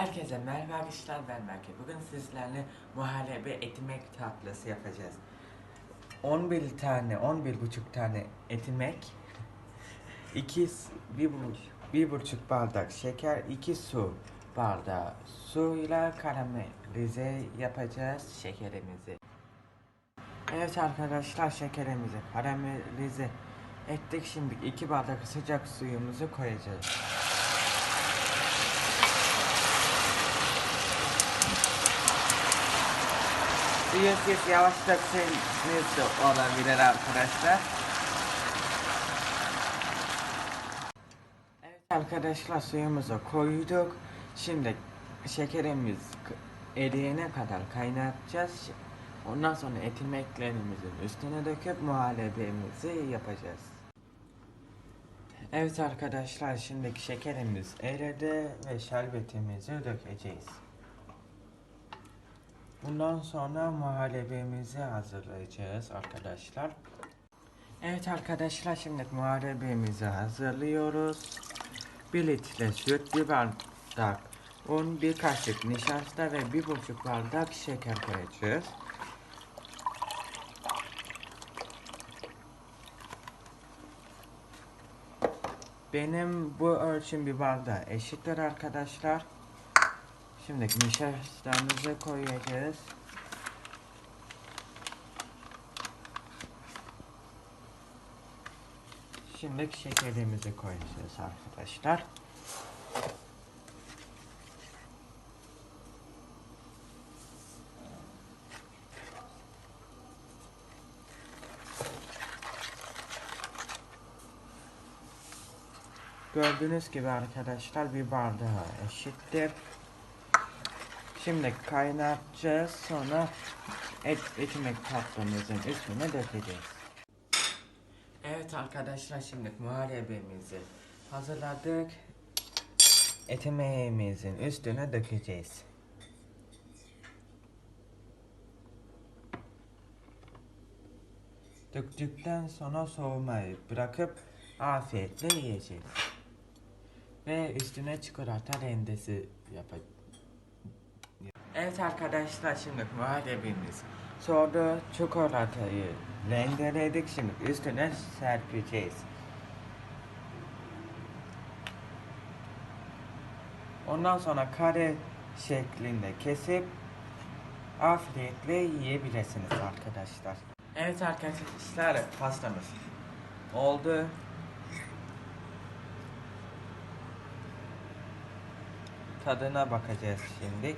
Herkese merhaba arkadaşlar ben Berke. Bugün sizlerle muhallebi ekmek tatlısı yapacağız. 11 tane, 11 buçuk tane ekmek, 2 bir, bir buçuk bardak şeker, 2 su bardağı suyla karamelize yapacağız şekerimizi. Evet arkadaşlar şekerimizi karamelize ettik. Şimdi 2 bardak sıcak suyumuzu koyacağız. Suyu siz yavaş dökseniz de olabilir arkadaşlar. Evet arkadaşlar suyumuzu koyduk. Şimdi şekerimiz eriyene kadar kaynatacağız. Ondan sonra ekmeklerimizin üstüne döküp muhallebimizi yapacağız. Evet arkadaşlar şimdi şekerimiz eridi ve şerbetimizi dökeceğiz. Bundan sonra muhallebimizi hazırlayacağız arkadaşlar. Evet arkadaşlar şimdi muhallebimizi hazırlıyoruz. 1 litre süt, 1 bardak un, 1 kaşık nişasta ve 1,5 bardak şeker koyacağız. Benim bu ölçüm bir bardağa eşittir arkadaşlar. Şimdi nişastamızı koyacağız. Şimdi şekerimizi koyacağız arkadaşlar. Gördüğünüz gibi arkadaşlar bir bardağa eşittir. Şimdi kaynatacağız sonra et, ekmek tatlımızın üstüne dökeceğiz. Evet arkadaşlar şimdi muhallebimizi hazırladık. Ekmeğimizin üstüne dökeceğiz. Döktükten sonra soğumayı bırakıp afiyetle yiyeceğiz. Ve üstüne çikolata rendesi yapacağız. Evet arkadaşlar şimdi muhallebimiz soğudu çikolatayı rendeledik şimdi üstüne serpeceğiz. Ondan sonra kare şeklinde kesip afiyetle yiyebilirsiniz arkadaşlar. Evet arkadaşlar pastamız oldu. Tadına bakacağız şimdi.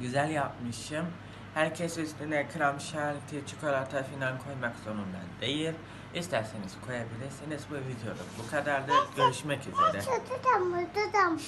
Güzel yapmışım. Herkes üstüne krem şanti, çikolata falan koymak zorunda değil. İsterseniz koyabilirsiniz bu videoda. Bu kadar da görüşmek üzere. Tutam, tutam.